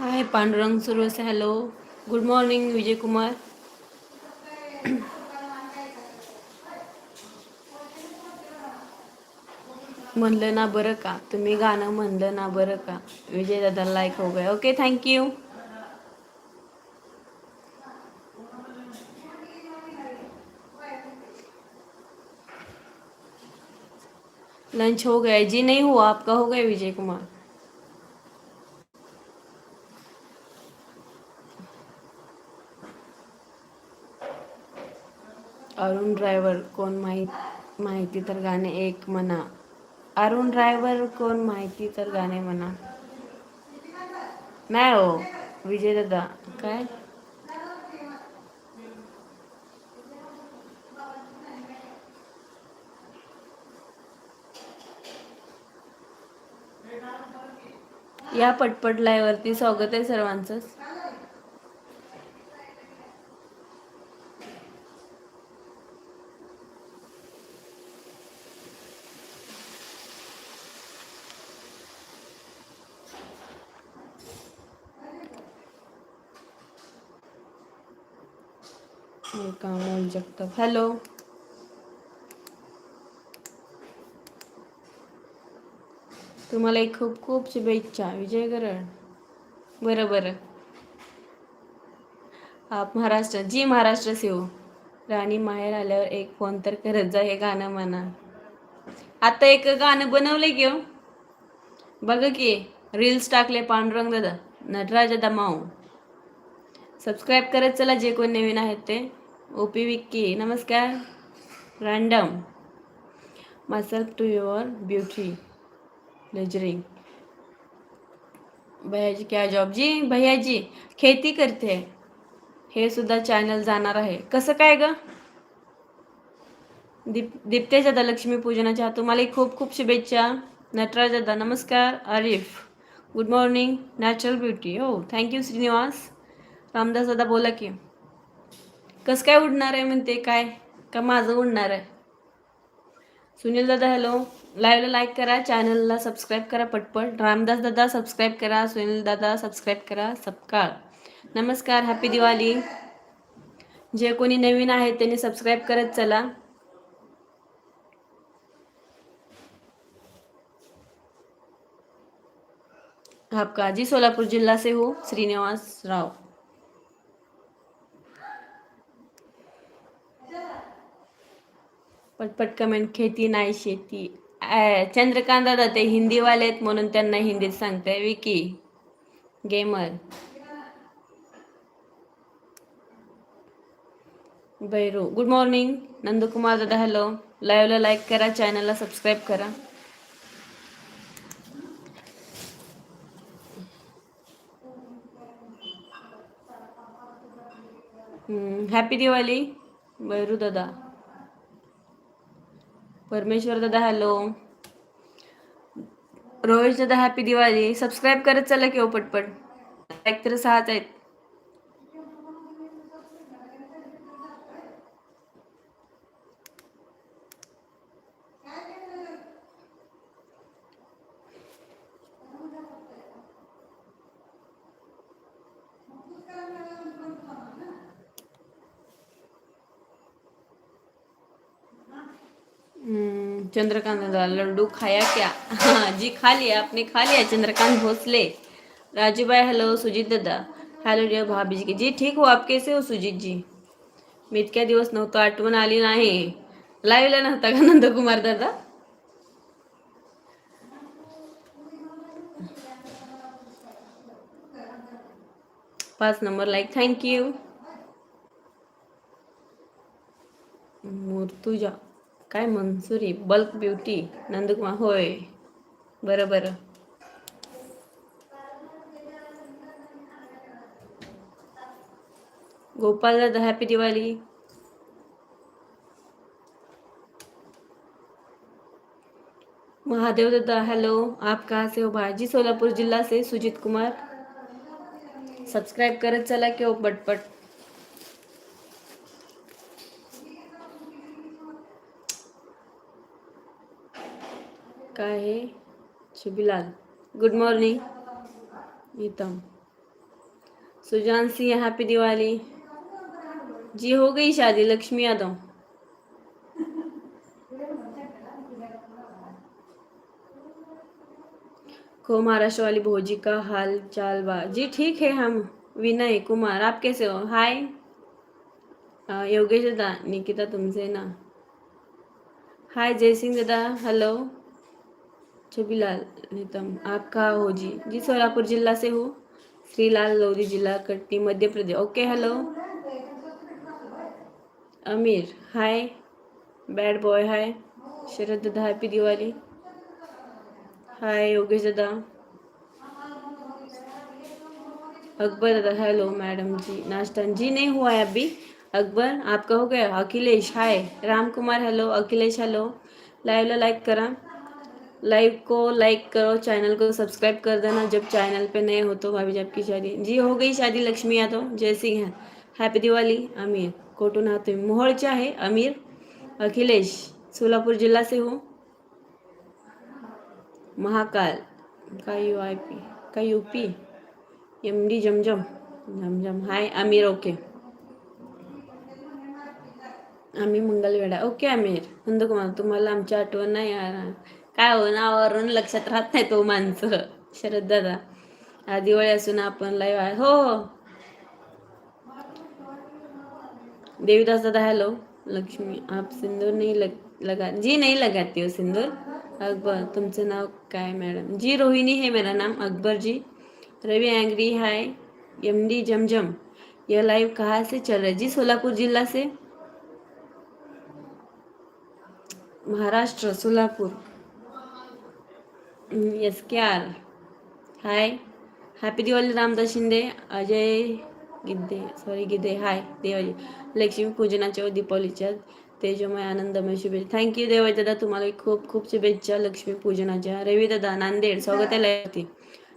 आहे Pandurang Suravase hello. Good morning, Vijay Kumar. म्हणलं ना बरं का? तुम्ही गाणं म्हणलं ना बरं का? विजय दादा लाईक हो गया. ओके थैंक यू लंच हो गया जी नहीं हुआ, आपका हो गया विजय कुमार? अरुण ड्रायव्हर कोण माहीत माहिती तर गाणे एक म्हणा. अरुण ड्रायव्हर कोण माहिती तर गाणे म्हणा. नाही हो विजय दादा काय? या पटपट लाईव्हवरती स्वागत आहे सर्वांचं कामोल हॅलो. तुम्हाला एक खूप खूप शुभेच्छा विजय करण बरं बरं. आप महाराष्ट्र जी महाराष्ट्र से हो. राणी माहेर आल्यावर एक फोन तर करत जा हे गाणं म्हणा. आता एक गाणं बनवलंय की हो. बघा की रील्स टाकले पांडुरंग दादा नटराज दादा माऊ. सबस्क्राईब करत चला जे कोण नवीन आहेत ते. ओपी विक्की नमस्कार. Random myself to your beauty लेजरिंग भैया जी क्या जॉब जी भैया जी खेती करते हे. सुद्धा चॅनल जाणार आहे. कसं काय ग? दीप दीप्तेश दादा लक्ष्मी पूजनाच्या तुम्हाला खूप खूप शुभेच्छा. नटराज दादा नमस्कार. Arif good morning natural beauty हो थँक्यू श्रीनिवास. रामदास दादा बोला की. कसं काय उडणार आहे म्हणते काय? का माझं उडणार आहे? सुनील दादा हॅलो लाईव्हला लाईक करा चॅनलला सबस्क्राईब करा पटपट. रामदास दादा सबस्क्राईब करा. सुनील दादा सबस्क्राईब करा. सपकाळ नमस्कार हॅपी दिवाळी. जे कोणी नवीन आहे त्यांनी सबस्क्राईब करत चला. आपका जी सोलापुर जिल्हा से हो श्रीनिवास राव. पटपट कमेंट खेती नाही शेती. चंद्रकांत दादा ते हिंदीवाले आहेत म्हणून त्यांना हिंदीत सांगते विकी गेमर. बैरू. गुड मॉर्निंग नंदकुमार दादा हॅलो लाईव्हला लाईक करा चॅनलला सबस्क्राईब करा. हॅपी दिवाळी. बैरू दादा. परमेश्वर दादा हॅलो रोहित दादा हॅपी दिवाळी. सबस्क्राईब करत चला की हो पटपट. लाईक तर सहाच आहेत. चंद्रकांत लड्डू खाया क्या? हाँ जी, खा लिया, आपने खा लिया, चंद्रकांत भोसले। राजू भाई हेलो सुजीत दादा। हॅलो डिअर भाभी जी जी, ठीक हो, आप कैसे हो, सुजीत जी? मी इतक्या दिवस नव्हतो, आठवण आली नाही. लाईव्हला नव्हता का, नंदकुमार दादा? पाच नंबर लाईक थँक्यू मूर्तुजा. काय मंसुरी? बल्क ब्युटी नंदकुमार होय. बरं बरं. गोपाल दादा हॅपी दिवाळी. महादेव दादा हेलो आप कहाँ से हो भाजी सोलापुर जिल्हा से सुजित कुमार. सबस्क्राईब करत चला की हो पटपट काय आहे Shubhilal. Good morning Nitam Sujan Singh happy Diwali. जी, हो गई शादी, लक्ष्मी यादव। को महाराष्ट्र वाली भोजी का हाल चाल बा। जी, ठीक है, हम विनय कुमार। आप कैसे हो? हाय योगेश दादा, निकिता तुमसे ना। हाय जय सिंह दादा हेलो छबीलाल नितम आप कहाँ हो जी। जी, सोलापुर जिला से हो। श्रीलाल लोधी जिला Katni Madhya Pradesh. Okay, hello. Amir, hi. Bad boy, hi. Sharad दादा हॅपी दिवाळी हाय, योगेश दादा। अकबर दादा, हेलो, मैडम जी। नाश्ता जी नहीं हुआ है अभी। अकबर, आपका हो गया? Akhilesh, hi. Ram Kumar hello. Akhilesh, hello. Live like करा। लाइव को लाइक करो, चैनल को सब्सक्राइब कर देना। जब चैनल पे नए हो तो भाभी जी आपकी शादी। जी, हो गई शादी लक्ष्मी यादव। जय सिंह है हैप्पी दिवाली अमीर। कोटून आहात तुम्ही मोहोळचे आहे अमीर? अखिलेश, सोलापूर जिल्हा से हो? महाकाल। का यू आय पी का U P M D Zamzam Zamzam hi Amir okay आम्ही मंगलवेढा. ओके आमिर नंदकुमार, तुम्हाला आमची आठवण नाही यार काय हो नावावरून लक्षात राहत नाही तो माणसं. शरद दादा. दिवाळी असून आपण लाईव्ह हो, आहे हो देवीदास दादा हॅलो लक्ष्मी आप सिंदूर नाही लग, लगा जी नहीं लगाती हो सिंदूर. अकबर तुमचं नाव काय मॅडम जी रोहिणी है मेरा नाम Akbar ji. Ravi angry hi M D Zamzam. यह लाइव कहाँ से चल रहा है? जी सोलापुर जिला से. Maharashtra Solapur. Yes K R hi happy Diwali Ramdas Shinde Ajay Gidde sorry Gidde hi Devaji Lakshmi पूजनाच्या व दीपावलीच्या तेजोमय आनंदमय शुभेच्छा थँक्यू देवाजी दादा तुम्हाला खूप खूप शुभेच्छा लक्ष्मी पूजनाच्या रवी दादा नांदेड स्वागत आहे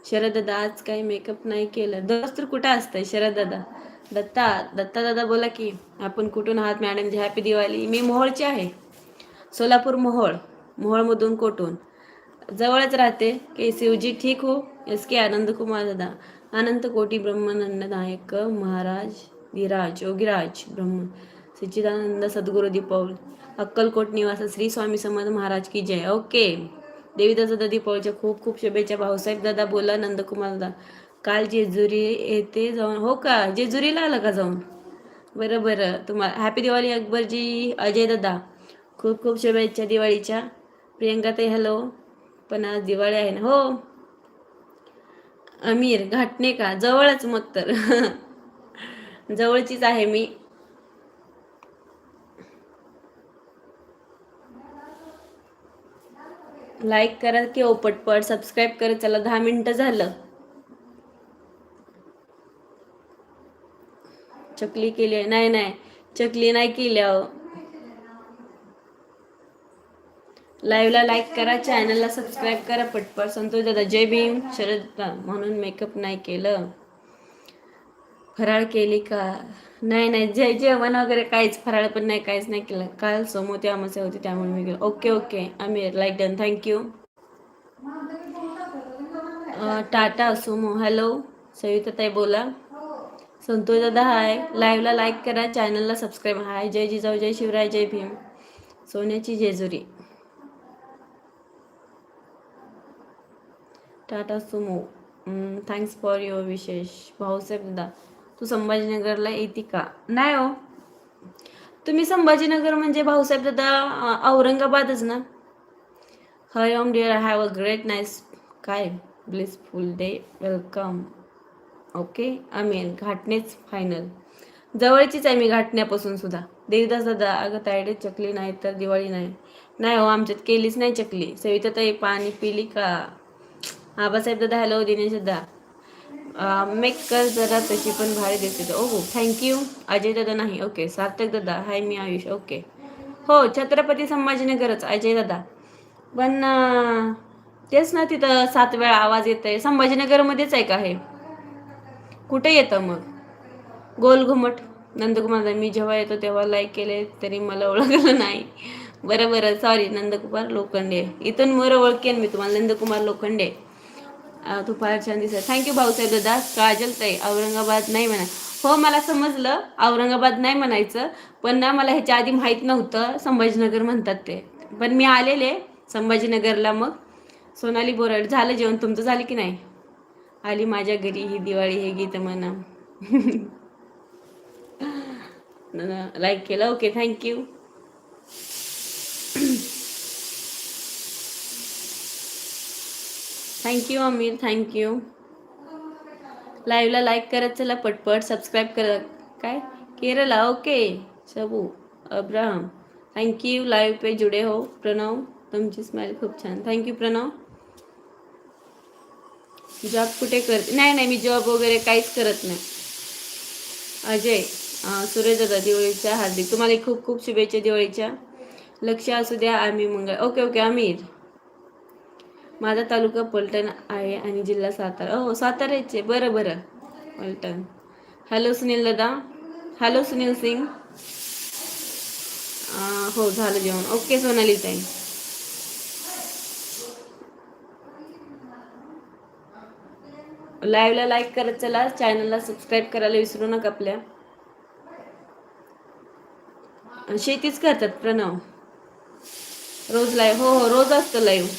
शरद दादा आज काही मेकअप नाही केलं दस तर कुठं असतंय शरद दादा दत्ता दत्ता दादा बोला की आपण कुठून आहात मॅडम हॅपी दिवाळी मी मोहोळची आहे सोलापूर मोहोळ मोहोळमधून कोटून जवळच राहते. के शिवजी ठीक हो? एस के आनंद कुमार दादा. अनंत कोटी ब्रह्मानंद नायक महाराज धीराज योगीराज ब्रह्म सच्चिदानंद सद्गुरु दीपौल अक्कलकोट निवास श्री स्वामी समर्थ महाराज की जय. ओके. देवीदास दादा दीपावलीच्या खूप खूप शुभेच्छा. भाऊसाहेब दादा बोला नंदकुमार दादा. काल जेजुरी येथे जाऊन हो का? जेजुरीला आलं का जाऊन? बरं बरं. तुम्हाला हॅपी दिवाळी अकबरजी अजय दादा. खूप खूप शुभेच्छा दिवाळीच्या. प्रियंका ताई हॅलो पण आज दिवाळी आहे ना हो. अमीर घाटणे का? जवळच मग तर. जवळचीच आहे मी. लाईक करा की ओ पटपट सबस्क्राईब करा चला दहा मिनटं झालं. चकली केली नाही नाही. चकली नाही केली अहो. लाईव्हला लाईक करा चॅनलला सबस्क्राईब करा पटपट. संतोष दादा जय भीम. शरद म्हणून मेकअप नाही केलं. फराळ केली का? नाही नाही. जे जेवण वगैरे काहीच फराळ पण नाही काहीच नाही केलं. काल सोमवती अमावस्या होती त्यामुळे मी गेलो. Okay okay. Amir like done. Thank you Tata Sumo. Hello सविताताई बोला. संतोष दादा हाय लाईव्हला लाईक करा चॅनलला सबस्क्राईब. हाय जय जिजाऊ जय शिवराय जय भीम. सोन्याची Jejuri. Tata Sumo thanks for your विशेष भाऊसाहेब दादा तू संभाजीनगरला येते का? नाही हो. तुम्ही संभाजीनगर म्हणजे भाऊसाहेब दादा औरंगाबादच ना? हय Om dear I have a great nice काय? Blissful day welcome okay amen घाटणेच फायनल जवळचीच आहे मी घाटण्यापासून सुद्धा. देवदास दादा अगं तायडे चकली नाही तर दिवाळी नाही. नाही हो आमच्यात केलीच नाही चकली. सविता ताई पाणी पिली का? आबासाहेब दादा हॅलो दिनेश दादा. मेकर जरा तशी पण भारी दिसते ओ हो थँक्यू अजय दादा नाही. ओके सार्थक दादा. हाय मी आयुष. ओके हो छत्रपती संभाजीनगरच अजय दादा. पण तेच ना तिथं सात वेळा आवाज येत आहे संभाजीनगरमध्येच आहे का हे? कुठे येतं मग? गोल घुमट. नंदकुमार मी जेव्हा येतो तेव्हा लाईक केले तरी मला ओळखलं नाही. बरं बरं. सॉरी नंदकुमार लोखंडे. इथून मोर ओळखेन मी तुम्हाला. नंदकुमार लोखंडे. तू फार छान दिसत थँक्यू भाऊसाहेब दादा काजल ताई औरंगाबाद नाही म्हणा. हो मला समजलं. औरंगाबाद नाही म्हणायचं. पण ना मला ह्याच्या आधी माहीत नव्हतं. संभाजीनगर म्हणतात ते. पण मी आलेले संभाजीनगरला मग. सोनाली बोराड झालं जेवण? तुमचं झालं की नाही? आली माझ्या घरी. ही दिवाळी हे गीत म्हणा. लाईक केलं? Okay thank you thank you Amir thank you लाईव्हला लाईक करत चला पटपट. सबस्क्राईब करा. काय? Kerala okay Sabu Abraham. Thank you live पे जुडे हो. प्रणव तुमची स्माईल खूप छान. थँक्यू प्रणव. जॉब कुठे करते? नाही नाही मी जॉब वगैरे काहीच करत नाही. अजय सुरेश दादा दिवाळीच्या हार्दिक. तुम्हाला खूप खूप शुभेच्छा दिवाळीच्या. लक्ष असू द्या आम्ही मंगळ. ओके ओके आमिर माझा तालुका पलटण आहे आणि जिल्हा सातारा. हो साताऱ्याचे. बरं बरं. पलटण. हॅलो सुनील दादा. हॅलो सुनील सिंग. हो झालं जेवण. ओके सोनाली ताई. लाईव्हला लाईक करत चला. चॅनलला सबस्क्राईब करायला विसरू नका आपल्या. शेतीच करतात प्रणव. रोज लाईव्ह हो हो रोज असतं लाईव्ह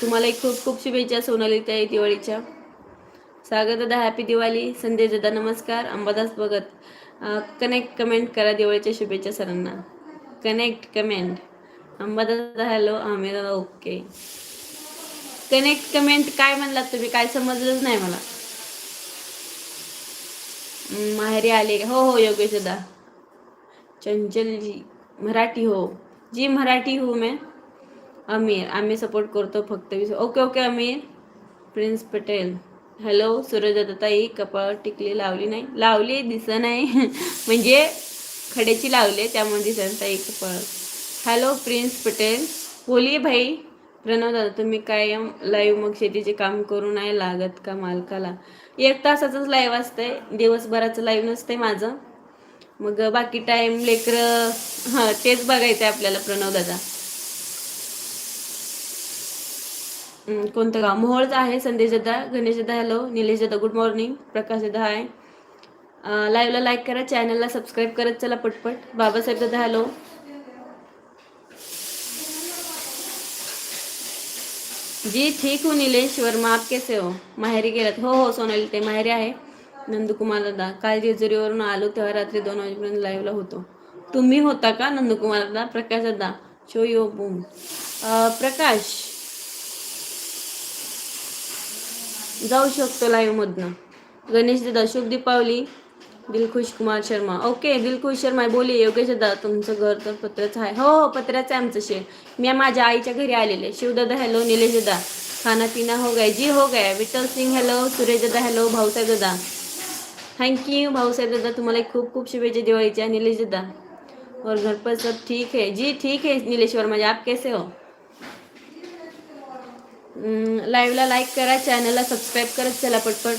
तुम्हाला एक खूप खूप शुभेच्छा सोनाली त्या दिवाळीच्या. सागर दादा हॅपी दिवाळी. संदेश दादा नमस्कार. अंबादास भगत. कनेक्ट कमेंट करा दिवाळीच्या शुभेच्छा सरांना. Connect comment Ambadas hello Amir दादा ओके कनेक्ट कमेंट काय म्हणलात तुम्ही? काय समजलंच नाही मला. माहेरी आले हो हो योगेश दादा. चंचल जी मराठी हो. जी मराठी हो, हूँ मैं अमीर आम्ही सपोर्ट करतो फक्त वीस. Okay okay Amir Prince Patel hello Suraj ताई कपाळ टिकली लावली नाही. लावली दिस नाही. म्हणजे खड्याची लावले त्यामुळे दिसत ताई कपाळ. हॅलो प्रिन्स पटेल बोलिये भाई प्रणव दादा तुम्ही कायम लाईव्ह मग शेतीचे काम करू नाही लागत का मालकाला? एक तासाचंच लाईव्ह असतंय. दिवसभराचं लाईव्ह नसतंय माझं. मग बाकी टाईम लेकरं हां तेच बघायचं आहे आपल्याला प्रणव दादा. कोणतं गाव? मोहोळच आहे संदेश दादा गणेश दादा हॅलो निलेश दादा गुड मॉर्निंग प्रकाश दादा हाय लाईव्हला लाईक करा चॅनलला सबस्क्राईब करत चला पटपट. बाबासाहेब दादा हॅलो जी ठीक हो निलेश वर्मा आप कैसे हो? माहेरी गेलात. हो हो सोनाली ते माहेरी आहे. नंदकुमार दादा काल जेजुरीवरून आलो तेव्हा रात्री दोन वाजेपर्यंत लाईव्हला होतो. तुम्ही होता का नंदकुमार दादा? प्रकाश दादा शो यो बूम प्रकाश जाऊ शकतो लाईव्हमधनं गणेश दादा शुभ दीपावली दिलखुश कुमार शर्मा. ओके दिलखुश शर्मा बोली योगेश दादा तुमचं घर तर पत्र्याचं आहे. हो हो पत्र्याचं आहे आमचं शेर मी माझ्या आईच्या घरी आलेले. शिवदादा हॅलो निलेश दादा खाना पिना हो गया जी हो गया विठ्ठल सिंग हॅलो सुरेश दादा हॅलो भाऊसाहेब दादा थँक्यू भाऊसाहेब दादा तुम्हाला एक खूप खूप शुभेच्छा दिवाळीच्या निलेश दादा और घर पर सब ठीक है. जी ठीक है नीलेश्वर वर्मा आप कैसे हो? लाईव्हला लाईक करा चॅनलला सबस्क्राईब करत चला पटपट.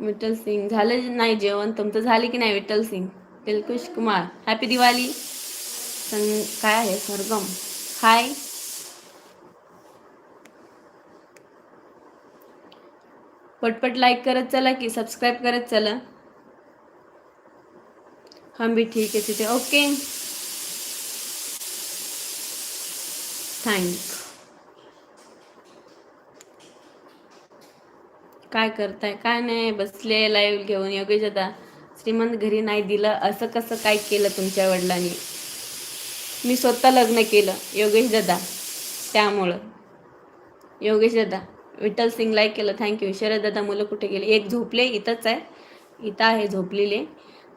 विठ्ठल सिंग झालं नाही जेवण? तुमचं झालं की नाही विठ्ठल सिंग? दिलकुश कुमार हॅपी दिवाळी. सं काय आहे? सरगम. हाय पटपट लाईक करत चला की सबस्क्राईब करत चला. हम भी ठीक आहे तिथे ओके थँक काय करताय? काय नाही बसले लाईव्ह घेऊन. योगेश दादा श्रीमंत घरी नाही दिलं. असं कसं काय केलं तुमच्या वडिलांनी? मी स्वतः लग्न केलं. योगेश दादा त्यामुळं. योगेश दादा विठ्ठल सिंग लाईक केलं. थँक्यू शरद दादा मुलं कुठे गेले? एक झोपले इथंच आहे. इथं आहे झोपलेले.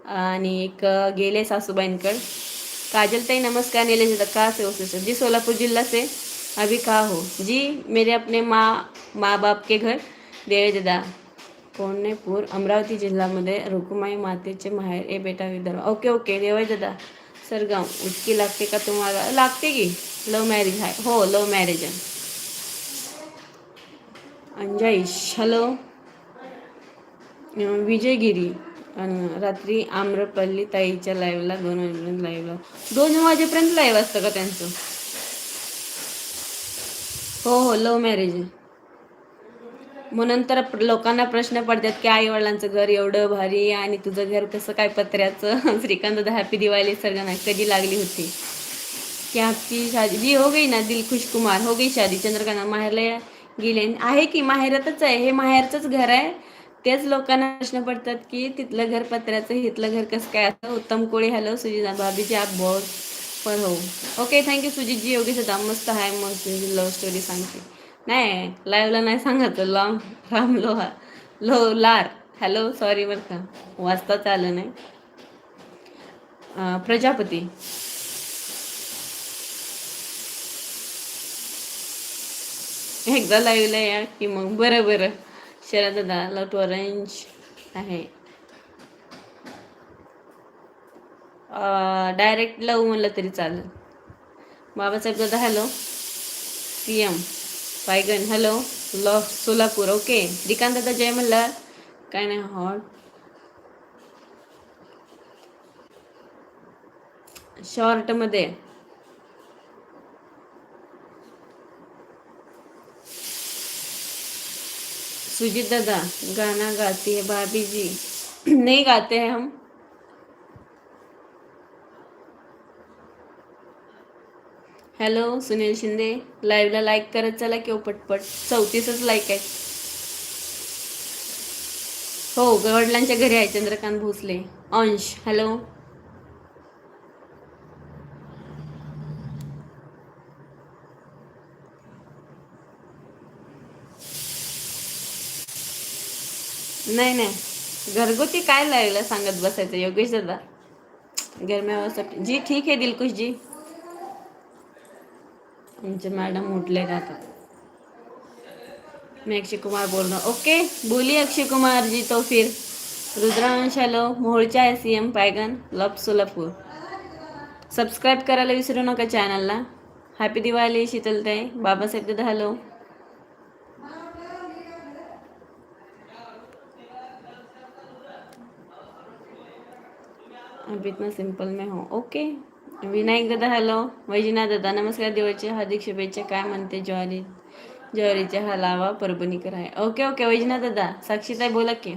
आणि एक गेले सासूबाईंकड. काजल ताई नमस्कार नीलेश कहाँ से हो सिस्टर जी सोलापुर जिला से अभी कहाँ हो? जी मेरे अपने माँ माँ बाप के घर देळे दादा पुणेपूर अमरावती जिल्ह्यामध्ये रुकुमाई मातेचे माहेर ए बेटा विदर्भ. ओके ओके देवळ दादा सरगाव उचकी लागते का तुम्हाला? लागते की. लव मॅरेज आहे. हो लव मॅरेज आहे. अंजाईश हॅलो. अं, विजयगिरी. रात्री आम्रपल्ली ताईच्या लाईव्हला दोन वाजेपर्यंत लाईव्हला दोन वाजेपर्यंत लाईव्ह असतं का त्यांचं? हो हो लव्ह मॅरेज आहे. मग नंतर लोकांना प्रश्न पडतात की आई वडिलांचं घर एवढं भारी आणि तुझं घर कसं काय पत्र्याचं? श्रीकांत हॅपी दिवाळी सगळ्यांना कधी लागली होती? की आपकी शादी जी हो गई ना दिलखुश कुमार हो गई शादी चंद्रकांत माहेरला गेले. आहे की माहेरातच आहे? हे माहेरचंच घर आहे. तेच लोकांना प्रश्न पडतात की तिथलं घर पत्र्याचं इथलं घर कसं काय? असं उत्तम कोळी हॅलो सुजिता भाभीजी आप बहुत पण हो. ओके थँक्यू सुजितजी योगी सदा मस्त आहे मग लव्ह स्टोरी सांगते. नाही लाईव्हला नाही सांगायचं लांब राम लोहा लो लार. हॅलो सॉरी बरं का. वाचताच आलं नाही. प्रजापती. एकदा लाईव्हला या की मग बरं बरं. शरद दादा लव टू अरेंज आहे डायरेक्ट लव म्हणलं तरी चालेल. बाबासाहेब दादा hello C M Paigan hello law Solapur okay Shrikant दादा जय मल्हार काय नाही हॉट शॉर्टमध्ये सुजीत दादा गाना गाती है भाभी जी। नहीं गाते हैं हम। हॅलो सुनील शिंदे। लाईव्हला लाईक करत चला किंवा पटपट? चौतीसच लाईक आहे हो वडिलांच्या घरी आहे चंद्रकांत भोसले. अंश हॅलो नाही नाही. घरगुती काय लागलं सांगत बसायचं? योगेश दादा घर जी ठीक आहे दिलकुश जी आमचे मॅडम उठले आता? मी अक्षय कुमार बोल रहा ओके बोलिए अक्षय कुमार जी तो फिर. रुद्रांश हॅलो मोहोळच्या आहे सी एम पायगन लप सोलापूर. सबस्क्राईब करायला विसरू नका चॅनलला हॅपी दिवाळी शीतलताई. बाबासाहेब दादा हॅलो अभी इतना सिंपल में हो। ओके विनायक दादा हॅलो वैजनाथ दादा नमस्कार देवाचे हार्दिक शुभेच्छा. काय म्हणते ज्वारी? ज्वारीचा हा लावा परभणीकर आहे. ओके ओके वैजनाथ दादा. साक्षीताई बोला की.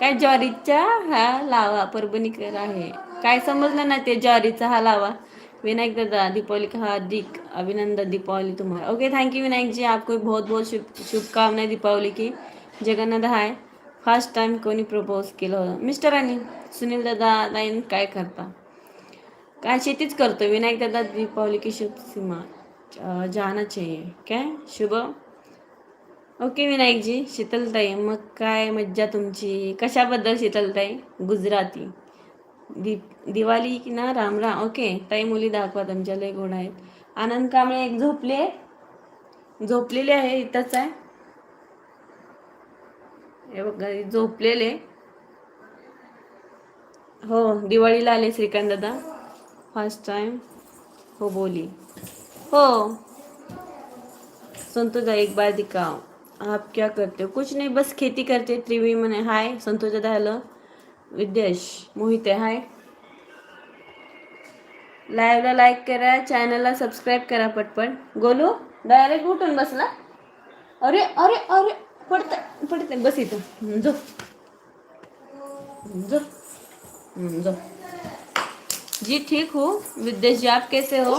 काय ज्वारीच्या हा लावा परभणीकर आहे? काय समजलं ना ते ज्वारीचा हा लावा विनायक दादा दीपावली का हार्दिक अभिनंदन दीपावली तुम्हाला. Okay thank you Vinayak ji आपको बहुत बहुत शुभ शुभकामनाएं दीपावली की. जगन्नाथ हाय. फर्स्ट टाइम कोणी प्रपोज केलं होतं. मिस्टरांनी सुनील दादा लाईन काय करता? काय शेतीच करतो. विनायक दादा दीपावली की शुभ सीमा जाना चाहिए. काय? शुभ. ओके विनायकजी शीतलताई मग काय मज्जा तुमची? कशाबद्दल शीतलताई? गुजराती. दि दिवाळी की ना? राम राम. ओके ताई मुली दाखवा तुमच्या लय गोड आहेत. आनंद कांबळे एक झोपले झोपलेले आहे इथंच आहे. हे बघा झोपलेले. हो दिवाळीला आले श्रीकांत दादा फर्स्ट टाइम हो बोली. हो. संतोष दादा एक बार दिखाओ आप क्या करते हो? कुछ नहीं बस खेती करते. त्रिवी मने हाय. संतोष दादा हॅलो विद्येश मोहित हाय. लाईव्हला लाईक करा चॅनलला सबस्क्राईब करा पटपट. गोलू डायरेक्ट उठून बसला. अरे अरे अरे पडतं पडते बस इथं. जो. जो. जो. जी ठीक हो. विद्याश जी आप कैसे हो?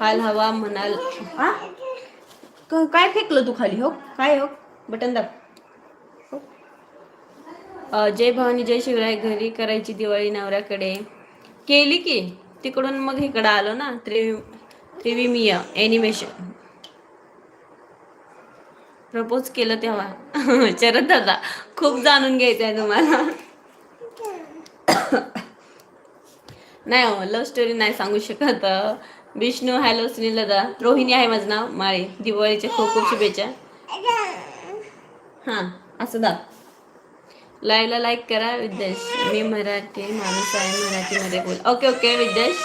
हाल हवा म्हणाल हा क- काय फेकलं तू खाली हो? काय हो? बटन दाब. हो. जय भवानी जय शिवराय. घरी करायची दिवाळी नवऱ्याकडे. केली की? तिकडून मग इकडं आलो ना. त्रिवी त्रिविमीय ॲनिमेशन प्रपोज केलं तेव्हा. शरद दादा खूप जाणून घ्यायचं आहे तुम्हाला. नाही हो लव्ह स्टोरी नाही सांगू शकत. विष्णू हॅलो सुनील दादा. रोहिणी आहे माझं नाव माळे. दिवाळीच्या खूप खूप शुभेच्छा. हां असं दा लाईव्हला लाईक करा विद्याश मी मराठी माणूस आहे मराठीमध्ये बोल. ओके ओके विद्याश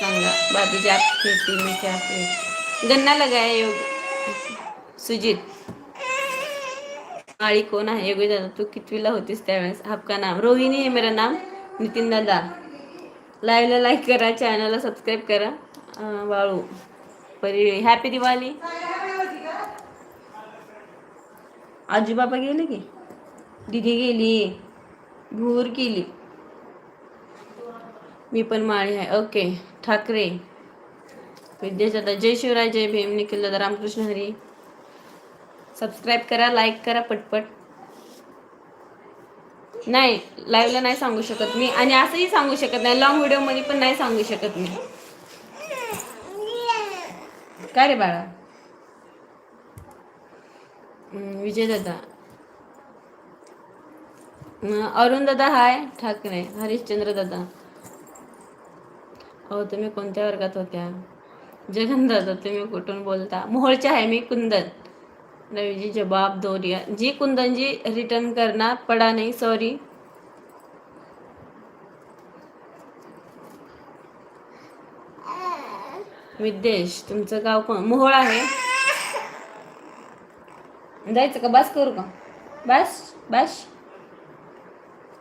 सांगा बाबीजी आप खेती क्या गन्ना लगाया योग सुजीत. माळी कोण आहे? योगी दादा तू कितवीला होतीस त्यावेळेस? आपका नाम? रोहिणी आहे मेरा नाम नितीन दादा. लाईव्हला लाईक करा चॅनलला सबस्क्राईब करा. वाळू बाळू परी हॅपी दिवाळी. आजी बाबा गेले की? दिदी गेली. भूर केली मी पण माळी आहे. ओके ठाकरे. विद्याच जय शिवराय जय भीम निखिल दादा रामकृष्ण हरी. सबस्क्राईब करा लाईक करा पटपट. नाही लाईव्हला नाही सांगू शकत मी. आणि असंही सांगू शकत नाही. लॉंग व्हिडिओमध्ये पण नाही सांगू शकत मी. काय रे बाळा? विजय दादा. अरुण दादा हाय ठाकरे. हरिश्चंद्र दादा. हो तुम्ही कोणत्या वर्गात होत्या? जगन दादा तुम्ही कुठून बोलता? मोहोळच्या आहे मी कुंदन. नवीजी जवाब दो रिया जी कुंदन जी रिटर्न करना पडा नाही सॉरी विद्येश तुमचं गाव कोण? मोहोळ आहे. जायचं का? बस करू का? बस बस.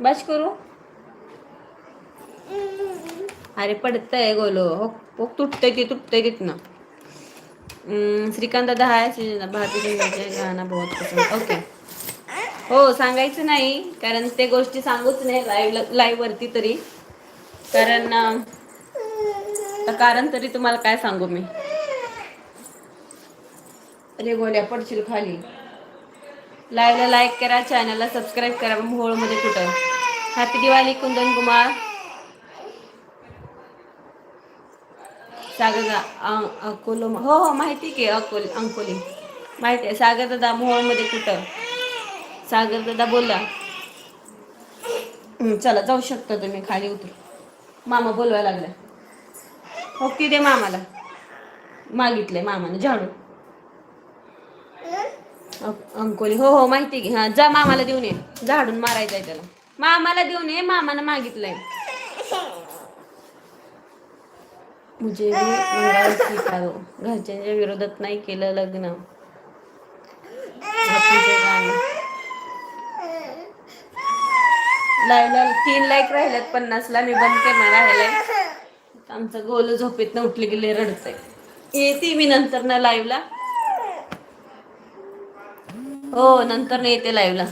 बस करू. अरे पडतंय गोलो. हो, हो तुटतंय की तुटतंय तिथनं. श्रीकांत दादा हाय भारतीय गाणं बहुत पसंत ओके हो सांगायचं नाही कारण ते गोष्टी सांगूच नाही लाईव्ह लाईव्ह वरती तरी कारण कारण तरी तुम्हाला काय सांगू मी अरे गोल्या पडशील खाली लाईव्हला लाईक करा चॅनलला सबस्क्राईब करा मोहोळमध्ये कुठं हॅपी दिवाळी कुंदन कुमार सागरदा अकोलो हो हो माहिती की अकोल अंकोली. माहिती आहे. सागरदादा मोहोळमध्ये कुठं? सागरदादा बोला. चला जाऊ शकता तुम्ही खाली उतर मामा बोलवायला लागला हो दे मामाला. मागितलंय मामाने झाडू. अंकोली हो हो माहिती घे हा जा मामाला देऊन ये. झाडून मारायचंय त्याला. मामाला देऊन ये मामानं मागितलंय. मुझे भी मंगळ स्वीकारो घरच्यांच्या विरोधात नाही केलं लग्न. लाईव्हला तीन लाईक राहिल्यात पन्नासला मी बंद करणार आहे. लाईक आमचं गोल झोपेत न उठले गेले रडतंय. येते मी नंतर ना लाईव्हला हो नंतर येते लाईव्हला